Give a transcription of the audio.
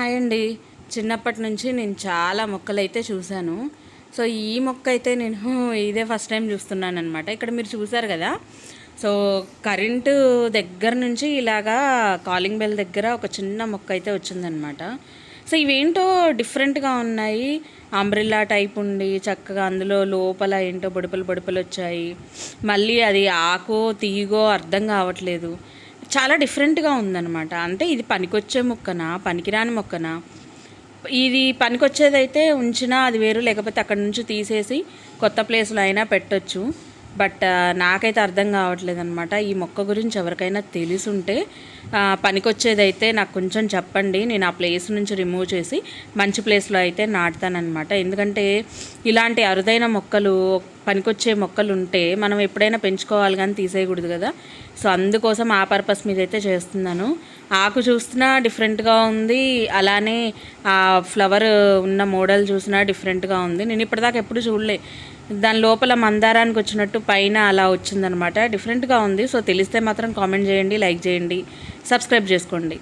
Hi అండి. చిన్నప్పటి నుంచి నేను చాలా మొక్కలు అయితే చూశాను. సో ఈ మొక్క అయితే నేను ఇదే ఫస్ట్ టైం చూస్తున్నాను అనమాట ఇక్కడ మీరు చూసారు కదా? సో కరెంటు దగ్గర నుంచి ఇలాగా కాలింగ్ బెల్ దగ్గర ఒక చిన్న మొక్క అయితే వచ్చిందనమాట సో ఇవేంటో డిఫరెంట్గా ఉన్నాయి. అంబ్రిల్లా టైప్ ఉండి చక్కగా అందులో లోపల ఏంటో బొడుపులు బొడుపులు వచ్చాయి. మళ్ళీ అది ఆకో తీగో అర్థం కావట్లేదు. చాలా డిఫరెంట్గా ఉందన్నమాట. అంటే ఇది పనికొచ్చే మొక్కనా పనికిరాని మొక్కనా? ఇది పనికొచ్చేదైతే ఉంచినా అది వేరు లేకపోతే అక్కడ నుంచి తీసేసి కొత్త ప్లేస్లో అయినా పెట్టొచ్చు. బట్ నాకైతే అర్థం కావట్లేదు అనమాట ఈ మొక్క గురించి ఎవరికైనా తెలిసుంటే పనికొచ్చేదైతే నాకు కొంచెం చెప్పండి. నేను ఆ ప్లేస్ నుంచి రిమూవ్ చేసి మంచి ప్లేస్లో అయితే నాటుతానమాట ఎందుకంటే ఇలాంటి అరుదైన మొక్కలు పనికొచ్చే మొక్కలు ఉంటే మనం ఎప్పుడైనా పెంచుకోవాలి కానీ తీసేయకూడదు కదా. సో అందుకోసం ఆ పర్పస్ మీద అయితే చేస్తున్నాను. ఆకు చూసినా డిఫరెంట్గా ఉంది. అలానే ఆ ఫ్లవర్ ఉన్న మోడల్ చూసినా డిఫరెంట్గా ఉంది. నేను ఇప్పటిదాకా ఎప్పుడు చూడలే. దాని లోపల మందారానికి వచ్చినట్టు పైన అలా వచ్చిందనమాట. డిఫరెంట్గా ఉంది. సో తెలిస్తే మాత్రం కామెంట్ చేయండి లైక్ చేయండి సబ్స్క్రైబ్ చేసుకోండి.